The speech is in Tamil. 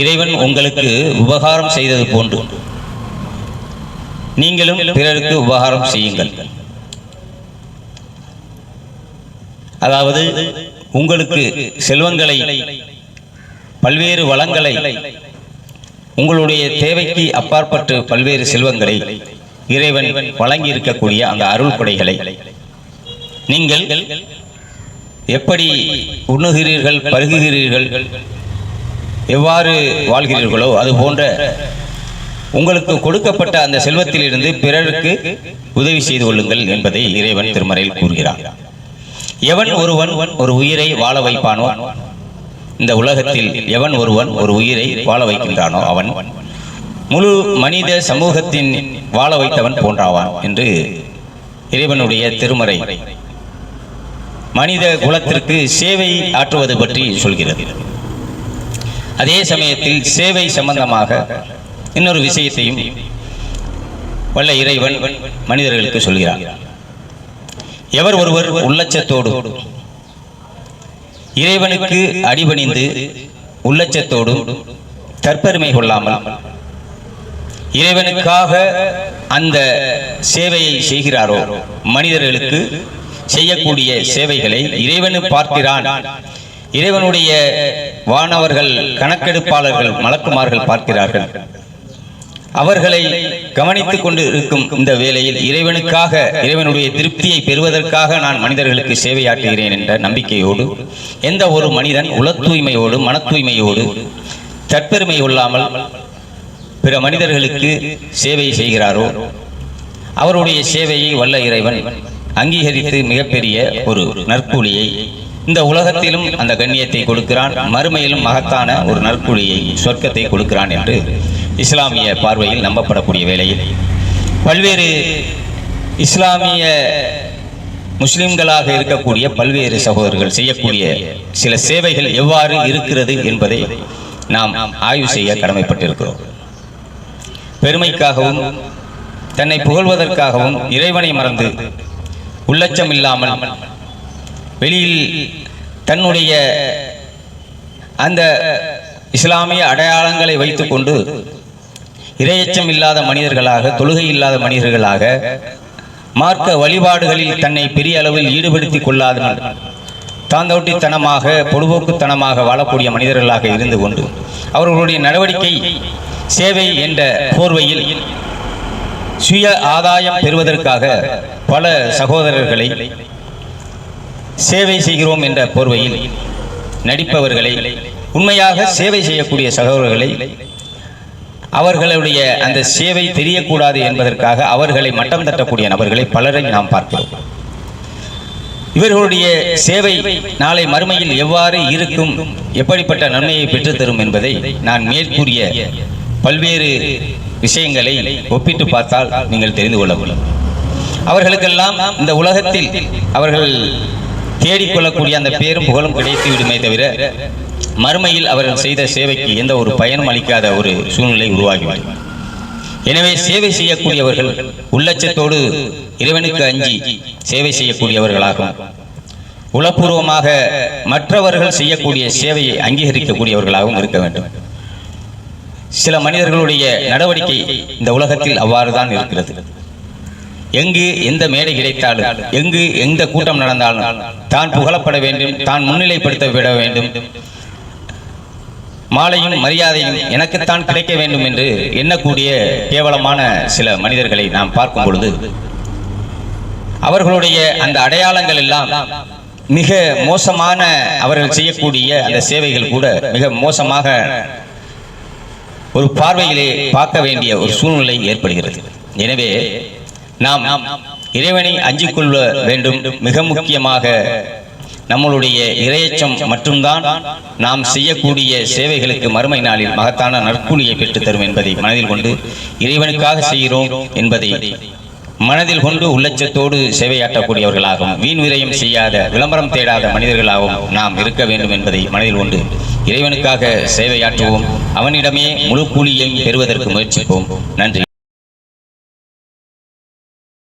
இறைவன் உங்களுக்கு உபகாரம் செய்தது போன்று. நீங்களும் பிறருக்கு உபகாரம் செய்யுங்கள். அதாவது உங்களுக்கு செல்வங்களை பல்வேறு வளங்களை உங்களுடைய தேவைக்கு அப்பாற்பட்டு பல்வேறு செல்வங்களை இறைவன் வழங்கி இருக்கக்கூடிய அந்த அருள் கொடைகளை நீங்கள் எப்படி உண்ணுகிறீர்கள் பருகுகிறீர்கள் எவ்வாறு வாழ்கிறீர்களோ அது போன்ற உங்களுக்கு கொடுக்கப்பட்ட அந்த செல்வத்திலிருந்து பிறருக்கு உதவி செய்து கொள்ளுங்கள் என்பதை இறைவன் திருமறையில் கூறுகிறார் எவன் ஒருவன் ஒரு உயிரை வாழ வைப்பானோ இந்த உலகத்தில் எவன் ஒருவன் ஒரு உயிரை வாழ வைக்கின்றானோ அவன் முழு மனித சமூகத்தின் வாழ வைத்தவன் போன்றாவான் என்று இறைவனுடைய திருமறை மனித குலத்திற்கு சேவை ஆற்றுவது பற்றி சொல்கிறது. அதே சமயத்தில் சேவை சம்பந்தமாக இன்னொரு விஷயத்தையும் வல்ல இறைவன் மனிதர்களுக்கு சொல்கிறார். எவர் ஒருவர் உள்ளச்சத்தோடு இறைவனுக்கு அடிபணிந்து உள்ளச்சத்தோடு தற்பெருமை கொள்ளாமல் இறைவனுக்காக அந்த சேவையை செய்கிறாரோ மனிதர்களுக்கு செய்யக்கூடிய சேவைகளை இறைவனு பார்க்கிறான். இறைவனுடைய வானவர்கள் கணக்கெடுப்பாளர்கள் மலக்குமார்கள் பார்க்கிறார்கள். அவர்களை கவனித்துக் கொண்டு இருக்கும் இந்த வேளையில் இறைவனுக்காக இறைவனுடைய திருப்தியை பெறுவதற்காக நான் மனிதர்களுக்கு சேவையாற்றுகிறேன் என்ற நம்பிக்கையோடு எந்த ஒரு மனிதன் உல தூய்மையோடு மன தூய்மையோடு தற்பெருமை கொள்ளாமல் பிற மனிதர்களுக்கு சேவை செய்கிறாரோ? அவருடைய சேவையை வல்ல இறைவன் அங்கீகரித்து மிகப்பெரிய ஒரு நற்கூலியை இந்த உலகத்திலும் அந்த கண்ணியத்தை கொடுக்கிறான் மறுமையிலும் மகத்தான ஒரு நற்குழியை சொர்க்கத்தை கொடுக்கிறான் என்று இஸ்லாமிய பார்வையில் நம்பப்படக்கூடிய வேளையில். பல்வேறு இஸ்லாமிய முஸ்லிம்களாக இருக்கக்கூடிய பல்வேறு சகோதரர்கள் செய்யக்கூடிய சில சேவைகள் எவ்வாறு இருக்கிறது என்பதை நாம் ஆய்வு செய்ய கடமைப்பட்டிருக்கிறோம். பெருமைக்காகவும் தன்னை புகழ்வதற்காகவும் இறைவனை மறந்து உள்ளச்சம் இல்லாமல் வெளியில் தன்னுடைய அந்த இஸ்லாமிய அடையாளங்களை வைத்துக்கொண்டு இரையச்சம் இல்லாத மனிதர்களாக தொழுகை இல்லாத மனிதர்களாக மார்க்க வழிபாடுகளில் தன்னை பெரிய அளவில் ஈடுபடுத்திக் கொள்ளாதனால் தாந்தோட்டித்தனமாக பொழுபோக்குத்தனமாக வாழக்கூடிய மனிதர்களாக இருந்து கொண்டு அவர்களுடைய நடவடிக்கை சேவை என்ற போர்வையில் சுய ஆதாயம் பெறுவதற்காக பல சகோதரர்களை சேவை செய்கிறோம் என்ற போர்வையில் நடிப்பவர்களை உண்மையாக சேவை செய்யக்கூடிய சகோதரர்களை அவர்களுடைய அந்த சேவை தெரியக்கூடாது என்பதற்காக அவர்களை மட்டம் தட்டக்கூடிய நபர்களை பலரை நாம் பார்க்கிறோம். இவர்களுடைய சேவை நாளை மறுமையில் எவ்வாறு இருக்கும் எப்படிப்பட்ட நன்மையை பெற்றுத்தரும் என்பதை நான் மேற்கூறிய பல்வேறு விஷயங்களை ஒப்பிட்டு பார்த்தால் நீங்கள் தெரிந்து கொள்ள முடியும். அவர்களுக்கெல்லாம் இந்த உலகத்தில் அவர்கள் தேடிக்கொள்ளக்கூடிய அந்த பேரும் புகழும் கிடைத்து விடுமே தவிர மறுமையில் அவர்கள் செய்த சேவைக்கு எந்த ஒரு பயனும் அளிக்காத ஒரு சூழ்நிலை உருவாகிவிடும். எனவே சேவை செய்யக்கூடியவர்கள் உள்ளச்சத்தோடு இறைவனுக்கு அஞ்சி சேவை செய்யக்கூடியவர்களாகும். உளப்பூர்வமாக மற்றவர்கள் செய்யக்கூடிய சேவையை அங்கீகரிக்கக்கூடியவர்களாகவும் இருக்க வேண்டும். சில மனிதர்களுடைய நடவடிக்கை இந்த உலகத்தில் அவ்வாறு தான் இருக்கிறது. எங்கு எந்த மேடை கிடைத்தாலும் எங்கு எந்த கூட்டம் நடந்தாலும் தான் புகழப்பட வேண்டும் தான் முன்னிலைப்படுத்த விட வேண்டும். மாலையும் மரியாதையும் எனக்குத்தான் கிடைக்க வேண்டும் என்று எண்ணக்கூடிய கேவலமான சில மனிதர்களை நாம் பார்க்கும் பொழுது அவர்களுடைய அந்த அடையாளங்கள் எல்லாம் மிக மோசமான அவர்கள் செய்யக்கூடிய அந்த சேவைகள் கூட மிக மோசமாக ஒரு பார்வையிலே பார்க்க வேண்டிய ஒரு சூழ்நிலை ஏற்படுகிறது. எனவே நாம் இறைவனை அஞ்சிக் கொள்ள வேண்டும். மிக முக்கியமாக நம்மளுடைய இரையச்சம் மட்டும்தான் நாம் செய்யக்கூடிய சேவைகளுக்கு மறுமை நாளில் மகத்தான நற்கூலியை பெற்றுத் தரும் என்பதை மனதில் கொண்டு இறைவனுக்காக செய்கிறோம் என்பதை மனதில் கொண்டு உள்ளச்சத்தோடு சேவையாற்றக்கூடியவர்களாகவும் வீண் விரயம் செய்யாத விளம்பரம் தேடாத மனிதர்களாகவும் நாம் இருக்க வேண்டும் என்பதை மனதில் கொண்டு இறைவனுக்காக சேவையாற்றுவோம். அவனிடமே முழு கூலியையும் பெறுவதற்கு முயற்சிப்போம். நன்றி.